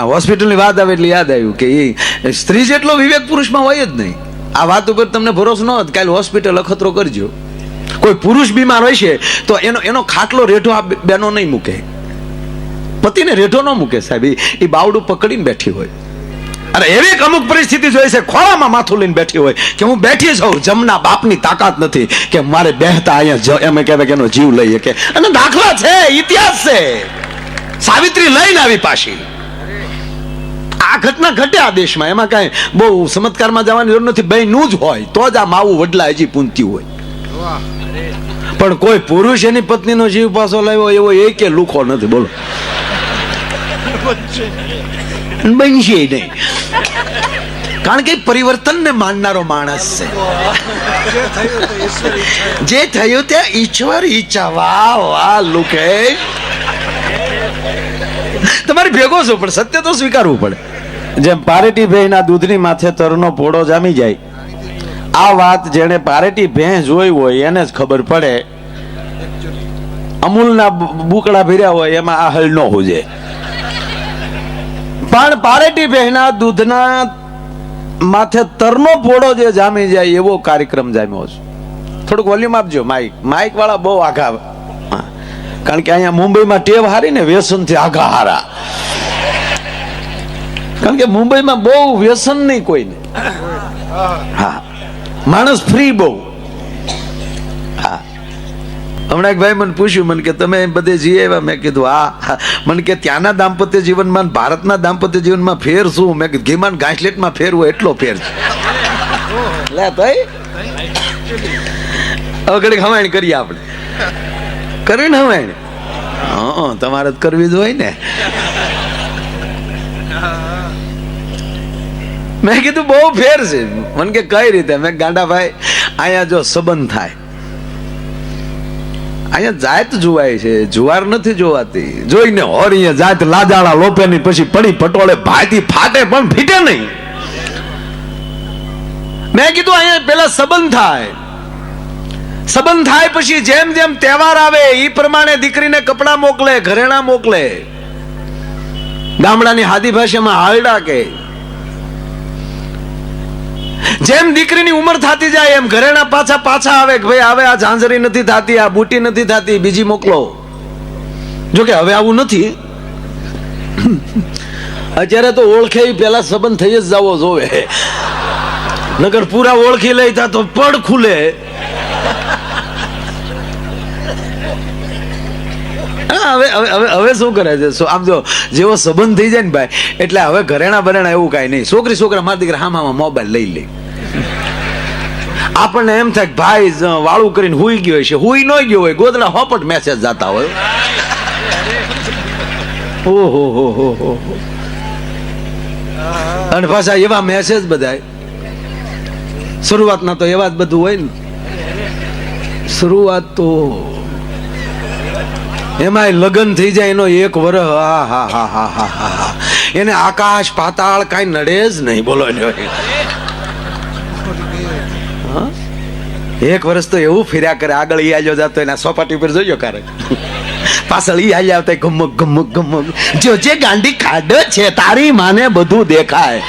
હોસ્પિટલની વાત આવે એટલે યાદ આવ્યું કે એ સ્ત્રી જેટલો વિવેક પુરુષમાં હોય જ નહીં. આ વાત ઉપર તમને ભરોસો ન હોત કાલે હોસ્પિટલ અખતરો કરજો. કોઈ પુરુષ બીમાર હોય છે તો એનો એનો ખાટલો રેઠો આ બેનો નહીં મૂકે. પતિને રેઠો ન મૂકે સાહેબ. ઈ બાવડું પકડીને બેઠી હોય. અરે એવી અમુક પરિસ્થિતિ જોઈ છે, ખોળામાં માથું લઈને બેઠી હોય કે હું બેઠી છું, જમના બાપની તાકાત નથી કે મારે બેહતા અહીંયા એમ કહેવાય કે એનો જીવ લઈએ કે અને દાખલા છે, ઇતિહાસ છે. સાવિત્રી લઈને આવી પાછી. આ ઘટના ઘટે આ દેશમાં. એમાં કાંઈ બહુ ચમત્કારમાં જવાની જરૂર નથી. બહેનું જ હોય, તો જ આ માવું વડલા હજી પૂનતી હોય. પણ કોઈ પુરુષ એની પત્નીનો જીવ પાછો લાવ્યો એવો એ કે લુખો નથી. બોલો. બનશે નહીં. કારણ કે પરિવર્તનને માનનારો માણસ છે. જે થયું તે ઈશ્વર ઈચ્છા. વાહ વાહ લુકે તમારે ભેગો છો, પણ સત્ય તો સ્વીકારવું પડે. જેમ પારેટી ભેંના દૂધની માથે તરનો પોળો જામી જાય. આ વાત જેણે પારેટી ભેં જોઈ હોય એને જ ખબર પડે. અમૂલના બુકડા ભર્યા હોય એમાં આ હલ ન હોજે. પણ પારેટી ભેંના દૂધના માથે તરનો પોળો જે જામી જાય એવો કાર્યક્રમ જામ્યો છે. થોડુંક વોલ્યુમ આપજો, માઇક. માઇક વાળા બહુ આઘા કારણ કે અહીંયા મુંબઈમાં ટેવ હારી ને વ્યસનથી આઘા હારા. કારણ કે મુંબઈમાં બહુ વ્યસન નહીં કોઈને. હા. માણસ ફ્રી બહુ. હા. હમણાં એક ભાઈ મને પૂછ્યું, મને કે તમે બધે જઈ આવ્યા મેં કીધું, હા. મને કે, ત્યાંના દાંપત્ય જીવનમાં ભારતના દાંપત્ય જીવનમાં ફેર શું? મેં કીધું, ઘીમાન ઘાસલેટમાં ફેર હોય એટલો ફેર છે. લે ભાઈ હવે ઘડીક હવાણ કરીએ આપણે. કરવી ને હવાણ. હા, તમારે જ કરવી જ હોય ને. મેં કીધું બહુ ફેર છે. મને કે કઈ રીતે? મેં ગાંડાભાઈ અહીંયા જો સંબંધ થાય. અહીંયા જાત જોવાય છે, જુવાર નથી જોવાતી. જોઈને હોરીએ જાત લાજાળા લોપેની પછી પડી પટોળે ભાતી ફાટે પણ ફીટે નહીં. મેં કીધું, અહીંયા પેલા સંબંધ થાય. સંબંધ થાય પછી જેમ જેમ તહેવાર આવે એ પ્રમાણે દીકરીને કપડા મોકલે, ઘરેણા મોકલે. ગામડાની હાદી ભાષામાં હાલડા કે જેમ દીકરીની ઉંમર થતી જાય એમ ઘરેણા પાછા પાછા આવે કે ભાઈ હવે આ ઝાંઝરી નથી થતી, આ બુટી નથી થતી, બીજી મોકલો. જોકે હવે આવું નથી. અત્યારે તો ઓળખે પેલા સંબંધ થઈ જ જવો જોવે. નગર પૂરા ઓળખી લઈ તા પડ ખુલે. હા, હવે હવે હવે હવે શું કરે છે? આમ જો જેવો સંબંધ થઈ જાય ને ભાઈ એટલે હવે ઘરેણા બરેણા એવું કાંઈ નહીં. છોકરી છોકરા મારા દીકરા હામાં મોબાઈલ લઈ લે. આપણને એમ થાય ભાઈ વાળું કરીને હુઈ ગયો છે હુઈ ન ગયો હોય ગોદડા હોપટ મેસેજ જતા હોય. ઓહો હો હો હો. અને પાછા એવા મેસેજ બધાય. શરૂઆતના તો એવા જ બધું હોય ને. શરૂઆત તો એમાંય લગ્ન થઈ જાય એનો એક વર હા હા હા હા હા એને આકાશ, પાતાળ કાંઈ નડે જ નહીં. બોલો એક વર્ષ તો એવું ફેર્યા કરે, આગળ ઈ આલ્યો જતો, એના સોપાટી પર જોયો ક્યારે પાછળ ઈ આલ્યા આવતા, ગમક ગમક ગમક. જો જે ગાંડી ખાડ છે, તારી માને બધું દેખાય.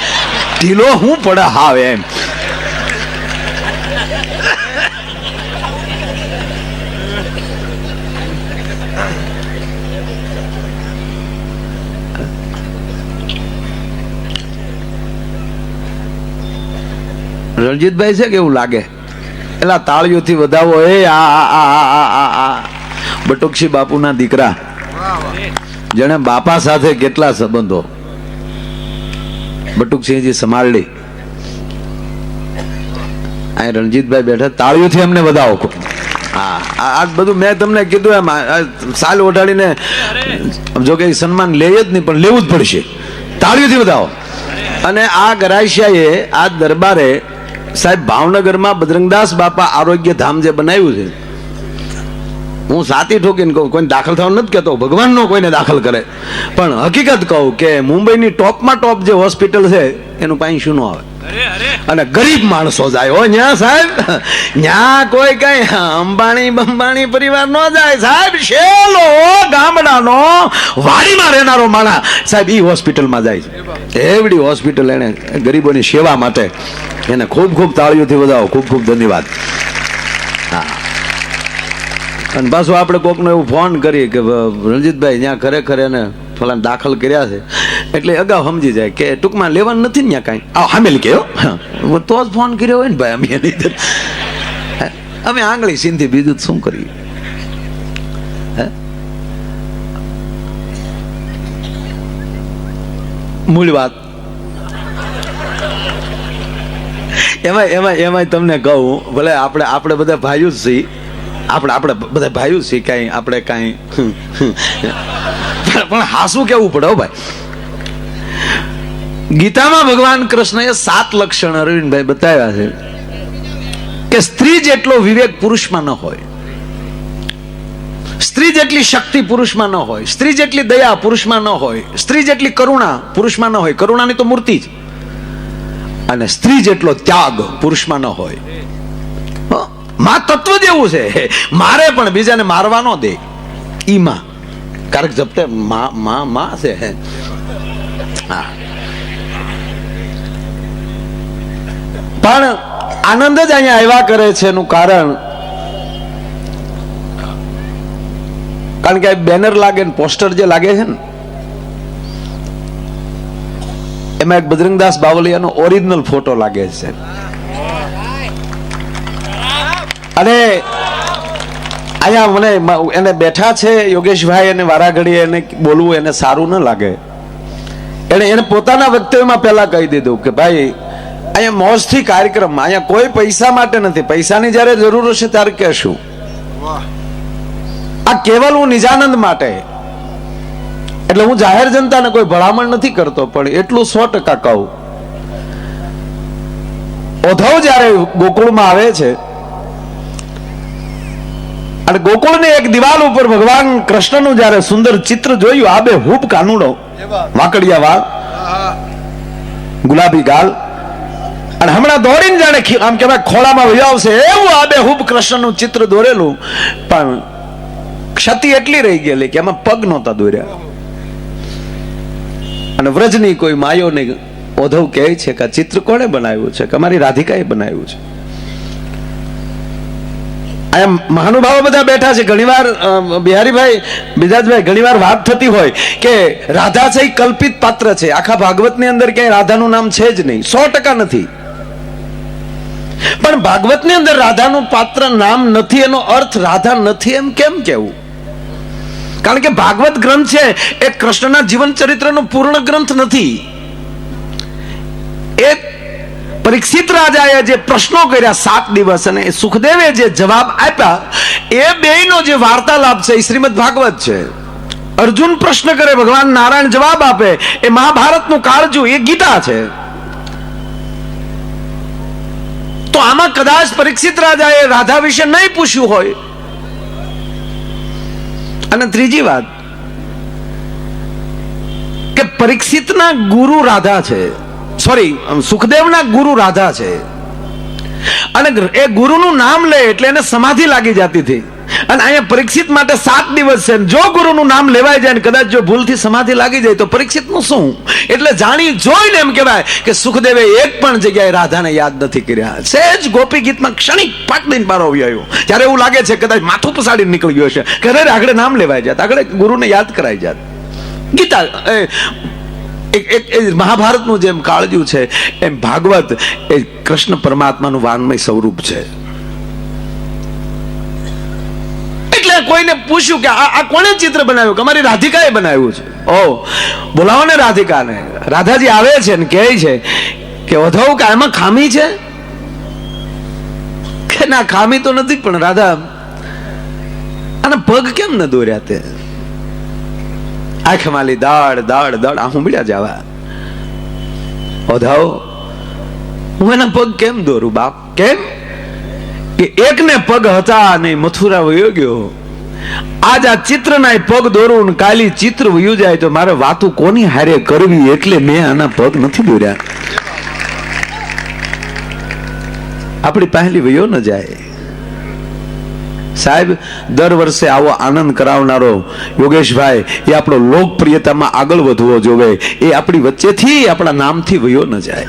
ઢીલો હું પડે હાવ એમ. રણજીતભાઈ છે કેવું લાગે? એલા તાળીઓથી વધાવો. એ આ આ બટુકશી બાપુના દીકરા. જેણે બાપા સાથે કેટલા સંબંધો? બટુકસિંહજી સમારડી આ રણજીતભાઈ બેઠા. તાળીઓથી અમને વધાવો. હા, આ બધું મેં તમને કીધું એમ. સાલ ઓઢાડીને જો કે સન્માન લે જ નહીં, પણ લેવું જ પડશે. તાળીઓથી વધાવો. અને આ ગરાશિયાએ આ દરબારે સાહેબ ભાવનગરમાં બજરંગદાસ બાપા આરોગ્ય ધામ જે બનાવ્યું છે હું સાતી ઠોકીને કહું કોઈને દાખલ થવાનું નથી કહેતો ભગવાનનો કોઈને દાખલ કરે. પણ હકીકત કહું કે મુંબઈની ટોપમાં ટોપ જે હોસ્પિટલ છે એનું પાણી શું આવે? અને ગરીબ માણસો જાય. હો ન્યા સાહેબ ન્યા કોઈ કઈ અંબાણી બંબાણી પરિવાર ન જાય. સાહેબ શેલો ગામડાનો વાડીમાં રહેનારો માણા સાહેબ ઈ હોસ્પિટલમાં જાય છે. એવડી હોસ્પિટલ એને ગરીબોની સેવા માટે એને ખૂબ ખૂબ તાળીઓથી વધાવો. ખૂબ ખૂબ ધન્યવાદ. અને પાછું આપણે કોકનો એવું ફોન કરીએ કે રણજીતભાઈ ત્યાં ખરેખર એને ફલાણ દાખલ કર્યા છે. એટલે અગાઉ સમજી જાય કે ટૂંકમાં લેવાનું નથી ને ત્યાં કાંઈ. આ હામેલ કહ્યો હા. તો જ ફોન કર્યો હોય ને ભાઈ અમે એની અમે આંગળી સિંધી બીજું શું કરીએ? મૂળ વાત. એમાં એમાં એમાં તમને કહું ભલે આપણે આપણે બધા ભાઈઓ જ છીએ આપણે આપણે બધા ભાઈઓ છીએ કાંઈ આપણે કાંઈ પણ- હાસું કેવું પડે હો ભાઈ ગીતામાં ભગવાન કૃષ્ણએ સાત લક્ષણ અરવિંદભાઈ બતાવ્યા છે કે સ્ત્રી જેટલો વિવેક પુરુષમાં ન હોય, સ્ત્રી જેટલી શક્તિ પુરુષમાં ન હોય, સ્ત્રી જેટલી દયા પુરુષમાં ન હોય, સ્ત્રી જેટલી કરુણા પુરુષમાં ન હોય, કરુણાની તો મૂર્તિ જ અને સ્ત્રી જેટલો ત્યાગ પુરુષમાં ન હોય? માં તત્વ જેવું છે. મારે પણ બીજાને મારવાનો દે. ઈ માં. કારક જપતે માં માં માં છે. હા. પણ આનંદ જ અહીંયા આવ્યા કરે છે એનું કારણ. કારણ કે બેનર લાગે ને પોસ્ટર જે લાગે છે ને, એમાં એક બજરંગદાસ બાવલિયાનો ઓરિજિનલ ફોટો લાગે છે. અને અહીંયા મને એને બેઠા છે યોગેશભાઈ અને વારાઘડી એને બોલવું એને સારું ન લાગે. એને એને પોતાના વક્તવ્યમાં પહેલાં કહી દીધું કે ભાઈ, અહીંયા મોજથી કાર્યક્રમમાં અહીંયા કોઈ પૈસા માટે નથી. પૈસાની જ્યારે જરૂર હશે ત્યારે કહેશું. આ કેવલ હું નિજાનંદ માટે. એટલે હું જાહેર જનતાને કોઈ ભલામણ નથી કરતો, પણ એટલું સો ટકા કહું. ઓધવ જ્યારે ગોકુળમાં આવે છે અને ગોકુળની એક દિવાલ ઉપર ભગવાન કૃષ્ણનું જ્યારે સુંદર ચિત્ર જોયું આબે હૂબ કાનુડો. વાકડિયા વાળ ગુલાબી ગાલ. અને હમણાં દોડીને જાણે આમ કહેવાય ખોળામાં વહી આવશે. એવું આબે હૂબ કૃષ્ણનું ચિત્ર દોરેલું. પણ ક્ષતિ એટલી રહી ગયેલી કે એમાં પગ નહોતા દોર્યા. અને વ્રજની કોઈ માયોને ઓધવ કહે છે કે આ ચિત્ર કોણે બનાવ્યું છે? કે અમારી રાધિકાએ બનાવ્યું છે? અહીંયા મહાનુભાવો બધા બેઠા છે. ઘણીવાર બિહારીભાઈ બિજાજભાઈ ઘણીવાર વાત થતી હોય કે રાધા છે એ કલ્પિત પાત્ર છે. આખા ભાગવતની અંદર ક્યાંય રાધાનું નામ છે જ નહીં. સો ટકા નથી. પણ ભાગવતની અંદર રાધાનું પાત્ર નામ નથી એનો અર્થ રાધા નથી એમ કેમ કેવું? કારણ કે ભાગવત ગ્રંથ છે એ કૃષ્ણના જીવન ચરિત્રનો પૂર્ણ ગ્રંથ નથી. એ પરીક્ષિત રાજાએ જે પ્રશ્નો કર્યા સાત દિવસ અને સુખદેવે જે જવાબ આપ્યા, એ બેયનો જે વાર્તાલાપ છે એ શ્રીમદ ભાગવત છે. અર્જુન પ્રશ્ન કરે, ભગવાન નારાયણ જવાબ આપે, એ મહાભારતનું કાળજું, એ ગીતા છે. તો આમાં કદાચ પરીક્ષિત રાજાએ રાધા વિશે નહીં પૂછ્યું હોય. અને ત્રીજી વાત, કે પરીક્ષિતના ગુરુ રાધા છે. સોરી સુખદેવના ગુરુ રાધા છે. અને એ ગુરુનું નામ લે એટલે એને સમાધિ લાગી જતી હતી. અને અહીંયા પરીક્ષિત માટે સાત દિવસ છે. જો ગુરુનું નામ લેવાય જાય ને કદાચ જો ભૂલથી સમાધિ લાગી જાય તો પરીક્ષિતનું શું? એટલે જાણી જોઈને એમ કહેવાય કે સુખદેવે એક પણ જગ્યાએ રાધાને યાદ નથી કર્યા. સહેજ ગોપી ગીતમાં ક્ષણિક પાટ દઈને પારો આવ્યો ત્યારે એવું લાગે છે કદાચ માથું પસાડી નીકળી ગયો છે કે આગળ નામ લેવાય જાત. આગળ ગુરુને યાદ કરાઈ જાત. ગીતા મહાભારતનું જેમ કાળજું છે, એમ ભાગવત એ કૃષ્ણ પરમાત્માનું વાંગમય સ્વરૂપ છે. એટલે કોઈને પૂછ્યું કે આ કોણે ચિત્ર બનાવ્યું? કે અમારી રાધિકાએ બનાવ્યું છે. ઓ, બોલાવો ને રાધિકાને. રાધાજી આવે છે ને કહે છે કે વધવ કે આમાં ખામી છે? કે ના, ખામી તો નથી, પણ રાધા, આના પગ કેમ ન દોર્યા તે? આંખ માલી દાડ દાડ દાડ આ હુંબળ્યા જવા ઓધાઓ હું એના પગ કેમ દોરું બાપ? કેમ? કે એકને પગ હતા ને મથુરા વયો ગયો. આજ આ ચિત્રના પગ દોરું ને કાલી ચિત્ર વયું જાય તો મારે વાતું કોની હારે કરવી એટલે મેં આના પગ નથી દોર્યા. આપણી પહેલી વયો ન જાય. સાહેબ, દર વર્ષે આવો આનંદ કરાવનારો યોગેશભાઈ, એ આપણો લોકપ્રિયતામાં આગળ વધવો જોવે. એ આપણી વચ્ચેથી આપણા નામથી વયો ન જાય.